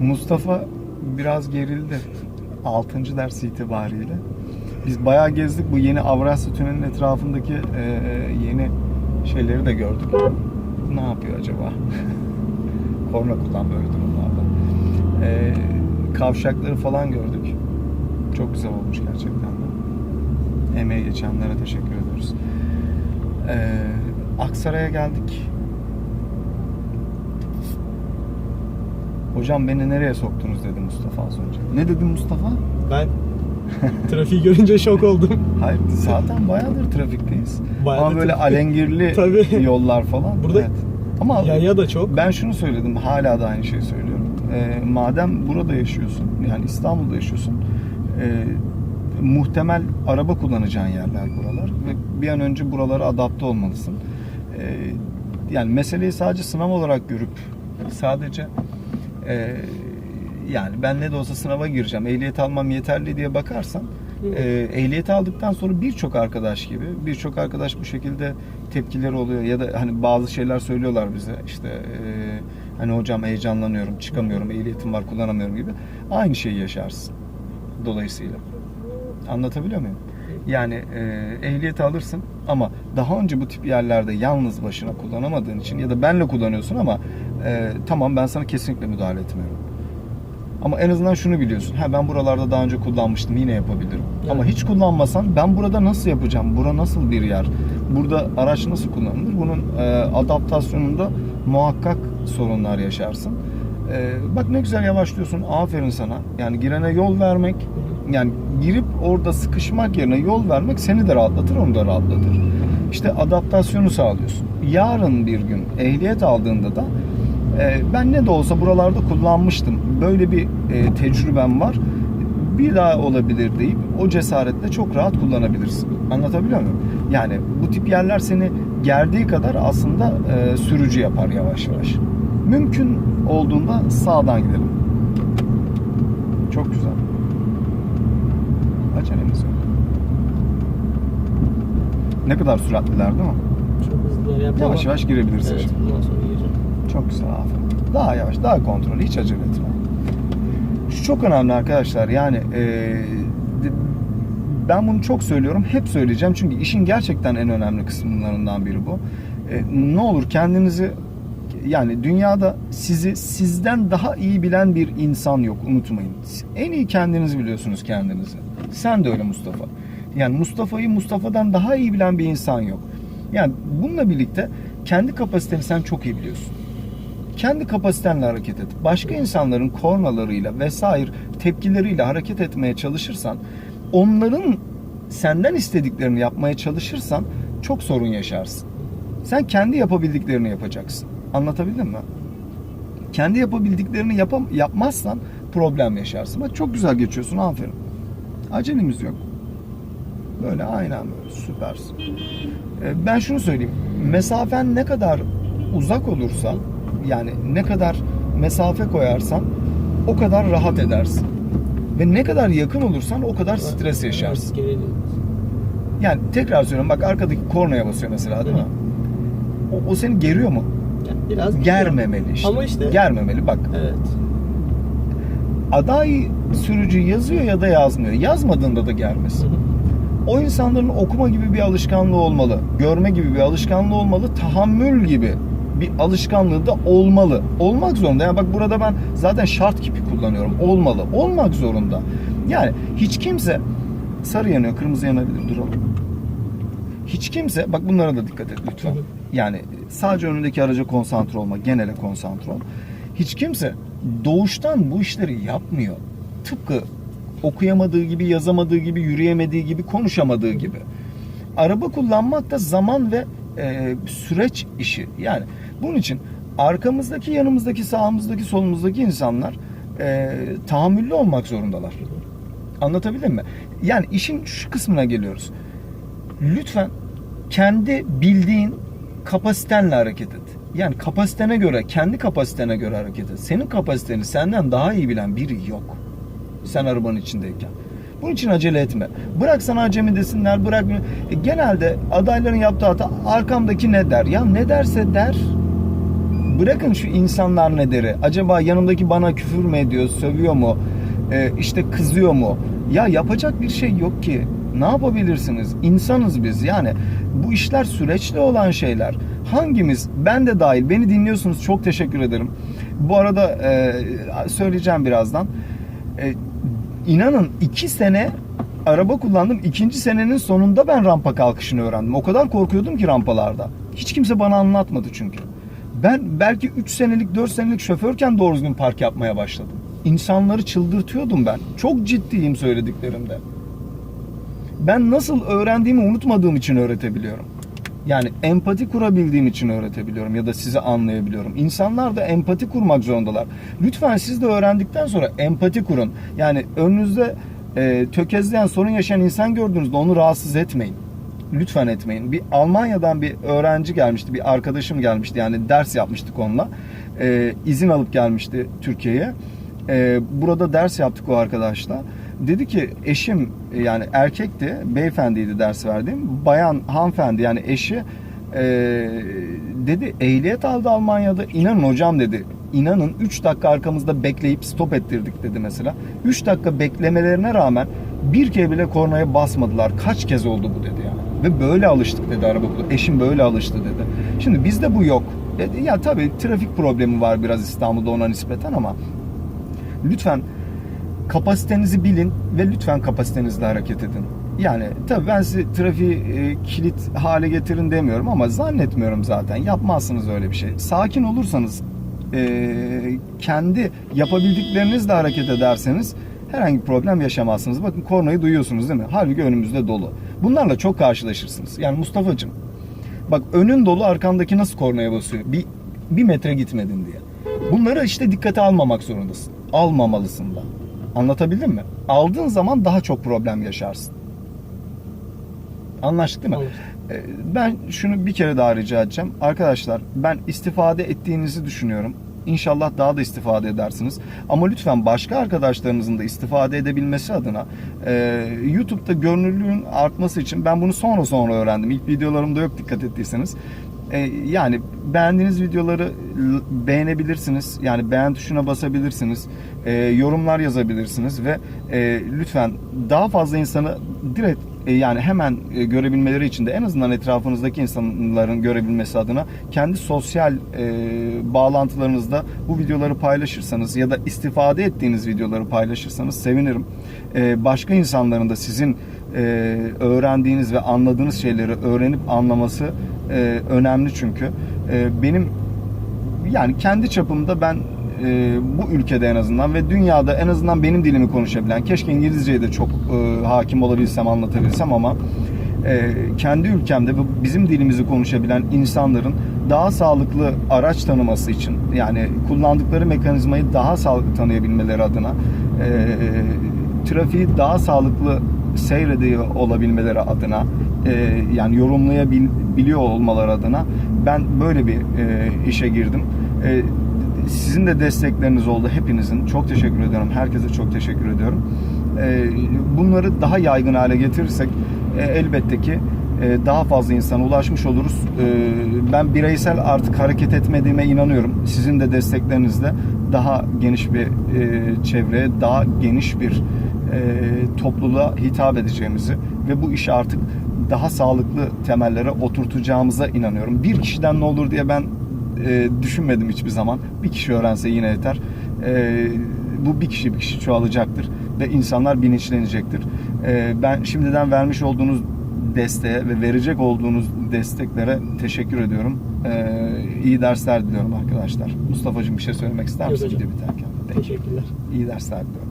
Mustafa biraz gerildi. 6. ders itibariyle. Biz bayağı gezdik. Bu yeni Avrasya Tüneli'nin etrafındaki e, yeni şeyleri de gördük. Ne yapıyor acaba? Korna kullan böyle durumlarda. E, kavşakları falan gördük. Çok güzel olmuş gerçekten de. Emeği geçenlere teşekkür ediyoruz. E, Aksaray'a geldik. Hocam beni nereye soktunuz dedi Mustafa az önce. Ne dedi Mustafa? Ben trafiği görünce şok oldum. Hayır zaten bayağıdır trafikteyiz. Bayağıdır Ama böyle trafik. alengirli Tabii. yollar falan. Burada Evet. Ama Yaya da çok. ben şunu söyledim hala da aynı şeyi söylüyorum. Ee, madem burada yaşıyorsun yani İstanbul'da yaşıyorsun e, muhtemel araba kullanacağın yerler buralar ve bir an önce buralara adapte olmalısın. Ee, yani meseleyi sadece sınav olarak görüp sadece e, yani ben ne de olsa sınava gireceğim ehliyet almam yeterli diye bakarsan e, ehliyeti aldıktan sonra birçok arkadaş gibi birçok arkadaş bu şekilde tepkileri oluyor ya da hani bazı şeyler söylüyorlar bize işte e, hani hocam heyecanlanıyorum çıkamıyorum ehliyetim var kullanamıyorum gibi. Aynı şeyi yaşarsın dolayısıyla. Anlatabiliyor muyum? Yani e, ehliyet alırsın ama daha önce bu tip yerlerde yalnız başına kullanamadığın için ya da benle kullanıyorsun ama e, tamam ben sana kesinlikle müdahale etmiyorum. Ama en azından şunu biliyorsun. Ha ben buralarda daha önce kullanmıştım yine yapabilirim. Evet. Ama hiç kullanmasan ben burada nasıl yapacağım? Bura nasıl bir yer? Burada araç nasıl kullanılır? Bunun e, adaptasyonunda muhakkak sorunlar yaşarsın. E, bak ne güzel yavaşlıyorsun. Aferin sana. Yani girene yol vermek yani girip orada sıkışmak yerine yol vermek seni de rahatlatır, onu da rahatlatır. İşte adaptasyonu sağlıyorsun. Yarın bir gün ehliyet aldığında da e, ben ne de olsa buralarda kullanmıştım. Böyle bir e, tecrübem var. Bir daha olabilir deyip o cesaretle çok rahat kullanabilirsin. Anlatabiliyor muyum? Yani bu tip yerler seni gerdiği kadar aslında e, sürücü yapar yavaş yavaş. Mümkün olduğunda sağdan gidelim. Çok güzel. Acelemiz yok. Ne kadar süratliler değil mi? Çok hızlılar yapma. Yavaş yavaş girebilirsin Evet, şimdi. bundan sonra gireceğim. Çok güzel aferin. Daha yavaş, daha kontrol, hiç acele etme. Şu çok önemli arkadaşlar. Yani e, de- ben bunu çok söylüyorum, hep söyleyeceğim. Çünkü işin gerçekten en önemli kısımlarından biri bu. E, ne olur kendinizi yani dünyada sizi sizden daha iyi bilen bir insan yok unutmayın. En iyi kendiniz biliyorsunuz kendinizi. Sen de öyle Mustafa. Yani Mustafa'yı Mustafa'dan daha iyi bilen bir insan yok. Yani bununla birlikte kendi kapasiteni sen çok iyi biliyorsun kendi kapasitenle hareket et. Başka insanların kornalarıyla vesaire tepkileriyle hareket etmeye çalışırsan, onların senden istediklerini yapmaya çalışırsan çok sorun yaşarsın. Sen kendi yapabildiklerini yapacaksın. Anlatabildim mi? Kendi yapabildiklerini yapam yapmazsan problem yaşarsın. Bak çok güzel geçiyorsun aferin. Acelemiz yok. Böyle aynen böyle süpersin. Ee, Ben şunu söyleyeyim. Mesafen ne kadar uzak olursa yani ne kadar mesafe koyarsan o kadar rahat edersin. Ve ne kadar yakın olursan o kadar stres yaşarsın. Yani tekrar söylüyorum bak arkadaki kornaya basıyor mesela değil mi? O, o seni geriyor mu? Yani biraz Germemeli işte. Ama işte- Germemeli bak. Evet. Aday sürücü yazıyor ya da yazmıyor. Yazmadığında da germesin. O insanların okuma gibi bir alışkanlığı olmalı. Görme gibi bir alışkanlığı olmalı. Tahammül gibi bir alışkanlığı da olmalı. Olmak zorunda. Yani bak burada ben zaten şart gibi kullanıyorum. Olmalı. Olmak zorunda. Yani hiç kimse sarı yanıyor, kırmızı yanabilir. Duralım. Hiç kimse, bak bunlara da dikkat et lütfen. Yani sadece önündeki araca konsantre olma, genele konsantre ol. Hiç kimse doğuştan bu işleri yapmıyor. Tıpkı okuyamadığı gibi, yazamadığı gibi, yürüyemediği gibi, konuşamadığı gibi. Araba kullanmak da zaman ve e, süreç işi. Yani bunun için arkamızdaki, yanımızdaki, sağımızdaki, solumuzdaki insanlar e, tahammüllü olmak zorundalar. Anlatabildim mi? Yani işin şu kısmına geliyoruz. Lütfen kendi bildiğin kapasitenle hareket et. Yani kapasitene göre, kendi kapasitene göre hareket et. Senin kapasiteni senden daha iyi bilen biri yok. Sen arabanın içindeyken. Bunun için acele etme. Bırak sana acemi desinler, bırak. E, genelde adayların yaptığı hata arkamdaki ne der? Ya ne derse der. Bırakın şu insanlar ne deri. Acaba yanımdaki bana küfür mü ediyor, sövüyor mu? Ee, işte kızıyor mu? Ya yapacak bir şey yok ki. Ne yapabilirsiniz? İnsanız biz. Yani bu işler süreçli olan şeyler. Hangimiz, ben de dahil, beni dinliyorsunuz. Çok teşekkür ederim. Bu arada e, söyleyeceğim birazdan. E, inanın iki sene araba kullandım. İkinci senenin sonunda ben rampa kalkışını öğrendim. O kadar korkuyordum ki rampalarda. Hiç kimse bana anlatmadı çünkü. Ben belki 3 senelik 4 senelik şoförken doğru düzgün park yapmaya başladım. İnsanları çıldırtıyordum ben. Çok ciddiyim söylediklerimde. Ben nasıl öğrendiğimi unutmadığım için öğretebiliyorum. Yani empati kurabildiğim için öğretebiliyorum ya da sizi anlayabiliyorum. İnsanlar da empati kurmak zorundalar. Lütfen siz de öğrendikten sonra empati kurun. Yani önünüzde e, tökezleyen sorun yaşayan insan gördüğünüzde onu rahatsız etmeyin. Lütfen etmeyin. Bir Almanya'dan bir öğrenci gelmişti, bir arkadaşım gelmişti. Yani ders yapmıştık onunla. E, izin alıp gelmişti Türkiye'ye. E, burada ders yaptık o arkadaşla. Dedi ki eşim yani erkekti, beyefendiydi ders verdiğim. Bayan hanımefendi yani eşi e, dedi ehliyet aldı Almanya'da. İnanın hocam dedi. İnanın 3 dakika arkamızda bekleyip stop ettirdik dedi mesela. 3 dakika beklemelerine rağmen bir kere bile kornaya basmadılar. Kaç kez oldu bu dedi yani. Ve böyle alıştık dedi araba kullanmaya. Eşim böyle alıştı dedi. Şimdi bizde bu yok. E, Ya tabii trafik problemi var biraz İstanbul'da ona nispeten ama lütfen kapasitenizi bilin ve lütfen kapasitenizle hareket edin. Yani tabii ben size trafiği e, kilit hale getirin demiyorum ama zannetmiyorum zaten. Yapmazsınız öyle bir şey. Sakin olursanız e, kendi yapabildiklerinizle hareket ederseniz herhangi bir problem yaşamazsınız. Bakın kornayı duyuyorsunuz değil mi? Halbuki önümüzde dolu. Bunlarla çok karşılaşırsınız. Yani Mustafa'cığım bak önün dolu arkandaki nasıl kornaya basıyor? Bir, bir metre gitmedin diye. Bunları işte dikkate almamak zorundasın. Almamalısın da. Anlatabildim mi? Aldığın zaman daha çok problem yaşarsın. Anlaştık değil mi? Olur. Ee, Ben şunu bir kere daha rica edeceğim. Arkadaşlar ben istifade ettiğinizi düşünüyorum. İnşallah daha da istifade edersiniz. Ama lütfen başka arkadaşlarınızın da istifade edebilmesi adına e, YouTube'da görünürlüğün artması için ben bunu sonra sonra öğrendim. İlk videolarımda yok dikkat ettiyseniz. E, yani beğendiğiniz videoları beğenebilirsiniz. Yani beğen tuşuna basabilirsiniz. E, yorumlar yazabilirsiniz ve e, lütfen daha fazla insanı direkt e, yani hemen e, görebilmeleri için de en azından etrafınızdaki insanların görebilmesi adına kendi sosyal e, bağlantılarınızda bu videoları paylaşırsanız ya da istifade ettiğiniz videoları paylaşırsanız sevinirim. E, başka insanların da sizin e, öğrendiğiniz ve anladığınız şeyleri öğrenip anlaması e, önemli çünkü. E, benim yani kendi çapımda ben e, bu ülkede en azından ve dünyada en azından benim dilimi konuşabilen, keşke İngilizceye de çok e, hakim olabilsem, anlatabilsem ama e, kendi ülkemde bizim dilimizi konuşabilen insanların daha sağlıklı araç tanıması için yani kullandıkları mekanizmayı daha sağlıklı tanıyabilmeleri adına e, trafiği daha sağlıklı seyrediyor olabilmeleri adına e, yani yorumlayabiliyor olmaları adına ben böyle bir e, işe girdim. E, sizin de destekleriniz oldu hepinizin. Çok teşekkür ediyorum. Herkese çok teşekkür ediyorum. E, bunları daha yaygın hale getirirsek e, elbette ki e, daha fazla insana ulaşmış oluruz. E, ben bireysel artık hareket etmediğime inanıyorum. Sizin de desteklerinizle daha geniş bir e, çevreye, daha geniş bir topluluğa hitap edeceğimizi ve bu işi artık daha sağlıklı temellere oturtacağımıza inanıyorum. Bir kişiden ne olur diye ben e, düşünmedim hiçbir zaman. Bir kişi öğrense yine yeter. E, bu bir kişi bir kişi çoğalacaktır ve insanlar bilinçlenecektir. E, ben şimdiden vermiş olduğunuz desteğe ve verecek olduğunuz desteklere teşekkür ediyorum. E, iyi dersler diliyorum arkadaşlar. Mustafa'cığım bir şey söylemek ister misin video biterken? Teşekkürler. İyi dersler diliyorum.